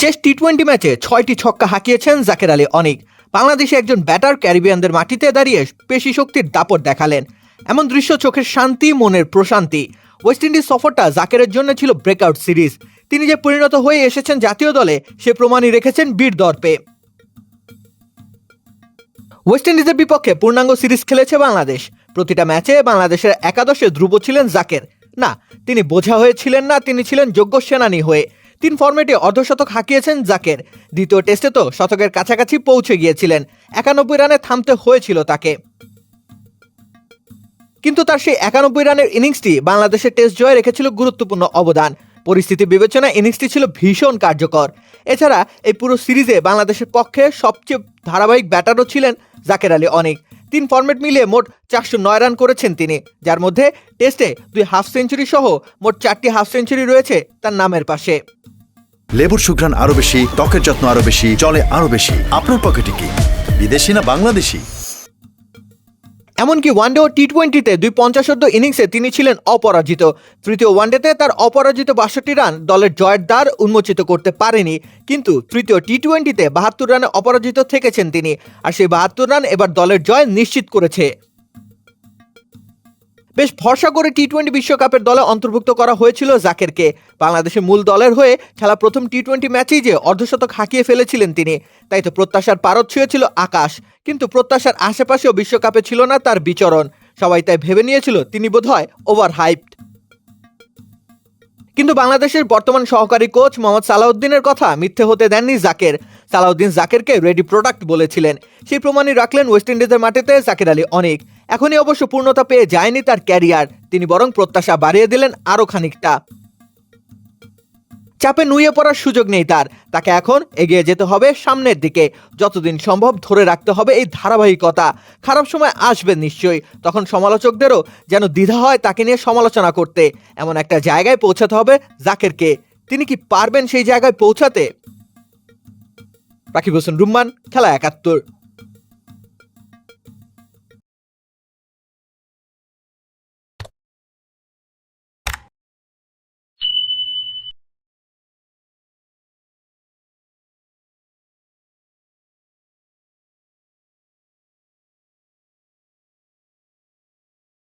শেষ T twenty ম্যাচে ছয়টি ছক্কা হাঁকিয়েছেন জাকের আলী অনিক। বাংলাদেশে একজন ব্যাটার ক্যারিবিয়ানদের মাটিতে দাঁড়িয়ে পেশি শক্তির দাপট দেখালেন। এমন দৃশ্য চোখের শান্তি, মনের প্রশান্তি। ওয়েস্ট ইন্ডিজ সফরটা জাকেরের জন্য ছিল ব্রেকআউট সিরিজ তিনি যে পরিণত হয়ে এসেছেন জাতীয় দলে, সে প্রমাণই রেখেছেন বীর দর্পে। ওয়েস্ট ইন্ডিজের বিপক্ষে পূর্ণাঙ্গ সিরিজ খেলেছে বাংলাদেশ। প্রতিটা ম্যাচে বাংলাদেশের একাদশে ধ্রুব ছিলেন জাকের। না, তিনি বোঝা হয়েছিলেন না তিনি ছিলেন যোগ্য সেনানী হয়ে। তিন ফর্মেটে অর্ধশতক হাঁকিয়েছেন জাকের। দ্বিতীয় টেস্টে তো শতকের কাছাকাছি পৌঁছে গিয়েছিলেন। একানব্বই রানে থামতে হয়েছিল তাকে। কিন্তু তার সেই একানব্বই রানের ইনিংসটি বাংলাদেশের টেস্ট জয়ে রেখেছিল গুরুত্বপূর্ণ অবদান। পরিস্থিতি বিবেচনায় ইনিংসটি ছিল ভীষণ কার্যকর। এছাড়া এই পুরো সিরিজে বাংলাদেশের পক্ষে সবচেয়ে ধারাবাহিক ব্যাটারও ছিলেন জাকের আলী অনেক। তিন ফর্ম্যাট মিলিয়ে মোট চারশো নয় রান করেছেন তিনি। যার মধ্যে টেস্টে দুই হাফ সেঞ্চুরি সহ মোট চারটি হাফ সেঞ্চুরি রয়েছে তার নামের পাশে। লেবুর সুঘ্রাণ আরও বেশি, ত্বকের যত্ন আরও বেশি চলে আরও বেশি। আপনার পকেটে কি? বিদেশি না বাংলাদেশি? এমনকি ওয়ানডে ও টি টোয়েন্টিতে দুই পঞ্চাশোদ্ধ ইনিংসে তিনি ছিলেন অপরাজিত। তৃতীয় ওয়ানডেতে তার অপরাজিত বাষট্টি রান দলের জয়ের দ্বার উন্মোচিত করতে পারেনি, কিন্তু তৃতীয় টি টোয়েন্টিতে বাহাত্তর রানে অপরাজিত থেকেছেন তিনি। আর সেই বাহাত্তর রান এবার দলের জয় নিশ্চিত করেছে। বেশ ভরসা করে টি টোয়েন্টি বিশ্বকাপের দলে অন্তর্ভুক্ত করা হয়েছিল জাকেরকে। বাংলাদেশের মূল দলের হয়ে খেলা প্রথম টি টোয়েন্টি ম্যাচেই যে অর্ধশতক হাঁকিয়ে ফেলেছিলেন তিনি, তাই তো প্রত্যাশার পারত ছুঁয়েছিল আকাশ। কিন্তু প্রত্যাশার আশেপাশেও বিশ্বকাপে ছিল না তার বিচরণ। সবাই তাই ভেবে নিয়েছিল, তিনি বোধহয় ওভার হাইপড কিন্তু বাংলাদেশের বর্তমান সহকারী কোচ মোহাম্মদ সালাউদ্দিনের কথা মিথ্যে হতে দেননি জাকের। সালাউদ্দিন জাকেরকে রেডি প্রোডাক্ট বলেছিলেন। সেই প্রমাণই রাখলেন ওয়েস্ট ইন্ডিজের মাটিতে জাকের আলী অনেক। এখনই অবশ্য পূর্ণতা পেয়ে যায়নি তার ক্যারিয়ার তিনি বরং প্রত্যাশা বাড়িয়ে দিলেন আরও খানিকটা। চাপে নুয়ে পড়ার সুযোগ নেই তার। তাকে এখন এগিয়ে যেতে হবে সামনের দিকে। যতদিন সম্ভব ধরে রাখতে হবে এই ধারাবাহিকতা। খারাপ সময় আসবে নিশ্চয়ই। তখন সমালোচকদেরও যেন দ্বিধা হয় তাকে নিয়ে সমালোচনা করতে। এমন একটা জায়গায় পৌঁছাতে হবে জাকেরকে। তিনি কি পারবেন সেই জায়গায় পৌঁছাতে? রাকিব হোসেন, রুম্মান, খেলা একাত্তর।